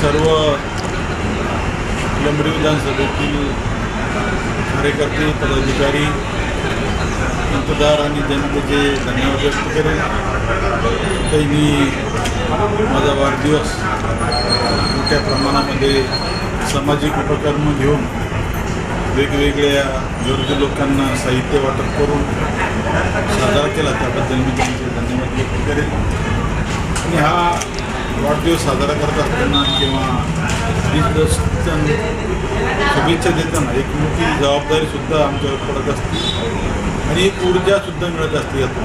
सर्व लंबडी विधानसभेतील कार्यकर्ते पदाधिकारी मतदार आणि जनतेचे धन्यवाद व्यक्त करेन. काही मी माझा वाढदिवस मोठ्या प्रमाणामध्ये सामाजिक उपक्रम घेऊन वेगवेगळ्या गरजू लोकांना साहित्य वाटप करून साजरा केला त्याबद्दल मी त्यांचे धन्यवाद व्यक्त करेन. आणि हा वाढदिवस साजरा करत असताना किंवा शुभेच्छा देताना एक मोठी जबाबदारीसुद्धा आमच्यावर पडत असते. आणि एक ऊर्जासुद्धा मिळत असते यातून.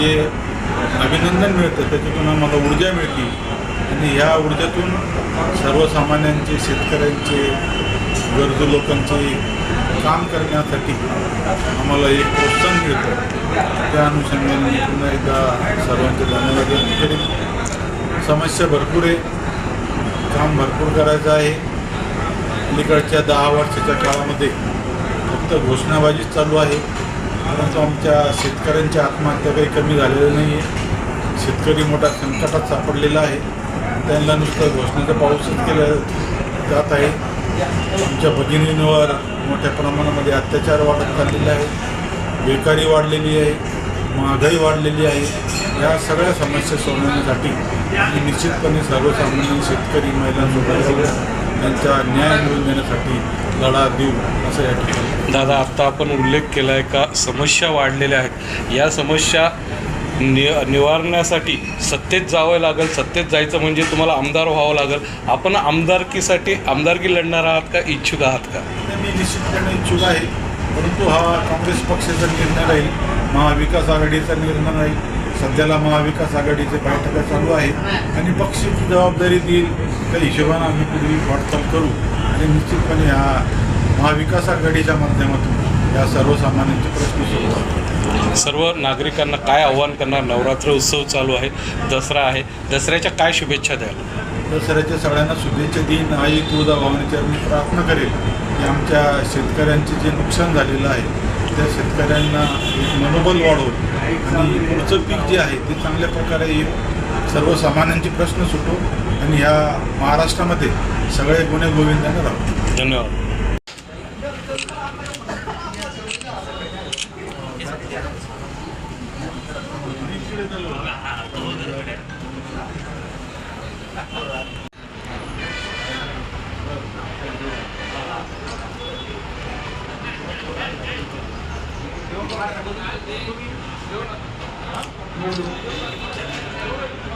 जे अभिनंदन मिळतं त्याच्यातून आम्हाला ऊर्जा मिळते. आणि ह्या ऊर्जातून सर्वसामान्यांचे शेतकऱ्यांचे गरजू लोकांचे काम करण्यासाठी आम्हाला एक प्रोत्साहन मिळतं. त्या अनुषंगाने पुन्हा एकदा सर्वांचे धन्यवाद व्यक्त करेन. समस्या भरपूर आहे. काम भरपूर करायचं आहे. अलीकडच्या दहा वर्षाच्या काळामध्ये फक्त घोषणाबाजीच चालू आहे. परंतु आमच्या शेतकऱ्यांच्या आत्महत्या काही कमी झालेल्या नाही आहे. शेतकरी मोठा संकटात सापडलेला आहे. त्यांना नुसतं घोषणेचा पाऊसच केला जात आहे. आमच्या भगिनींवर मोठ्या प्रमाणामध्ये अत्याचार वाढत चाललेला आहे. बेकारी वाढलेली आहे. महागाई वाढलेली आहे. या सगळ्या समस्या सोडवण्यासाठी मी निश्चितपणे सर्वसामान्य शेतकरी महिलांसोबत त्यांचा न्याय मिळवून देण्यासाठी लढा देऊ असं या ठिकाणी. दादा आत्ता आपण उल्लेख केला आहे का समस्या वाढलेल्या आहेत. या समस्या नि निवारण्यासाठी सत्तेत जावं लागेल. सत्तेत जायचं म्हणजे तुम्हाला आमदार व्हावं लागेल. आपण आमदारकीसाठी आमदारकी लढणार आहात का इच्छुक आहात का? मी निश्चितपणे इच्छुक आहे. परंतु हा काँग्रेस पक्षाचा निर्णय राहील. महाविकास आघाडीचा निर्णय राहील सध्याला महाविकास आघाडीचे बैठका चालू आहेत. आणि पक्षाची जबाबदारी देईल त्या हिशोबानं आम्ही पुढील वाटचाल करू. आणि निश्चितपणे हा महाविकास आघाडीच्या माध्यमातून या सर्वसामान्यांचे प्रश्न सोडवू सर्व नागरिकांना काय आव्हान करणार? नवरात्र उत्सव चालू आहे दसरा आहे. दसऱ्याच्या काय शुभेच्छा द्याल? दसऱ्याच्या सगळ्यांना शुभेच्छा देईन. आई तुळजा भावनेच्या मी प्रार्थना करेल. की आमच्या शेतकऱ्यांचे जे नुकसान झालेलं आहे त्या शेतकऱ्यांना मनोबल वाढवून आणि पुढचं पीक जे आहे ते चांगल्या प्रकारे येईल. सर्वसामान्यांचे प्रश्न सुटो आणि ह्या महाराष्ट्रामध्ये सगळे गुन्हे गोविंदाने राहू. धन्यवाद. Thank you.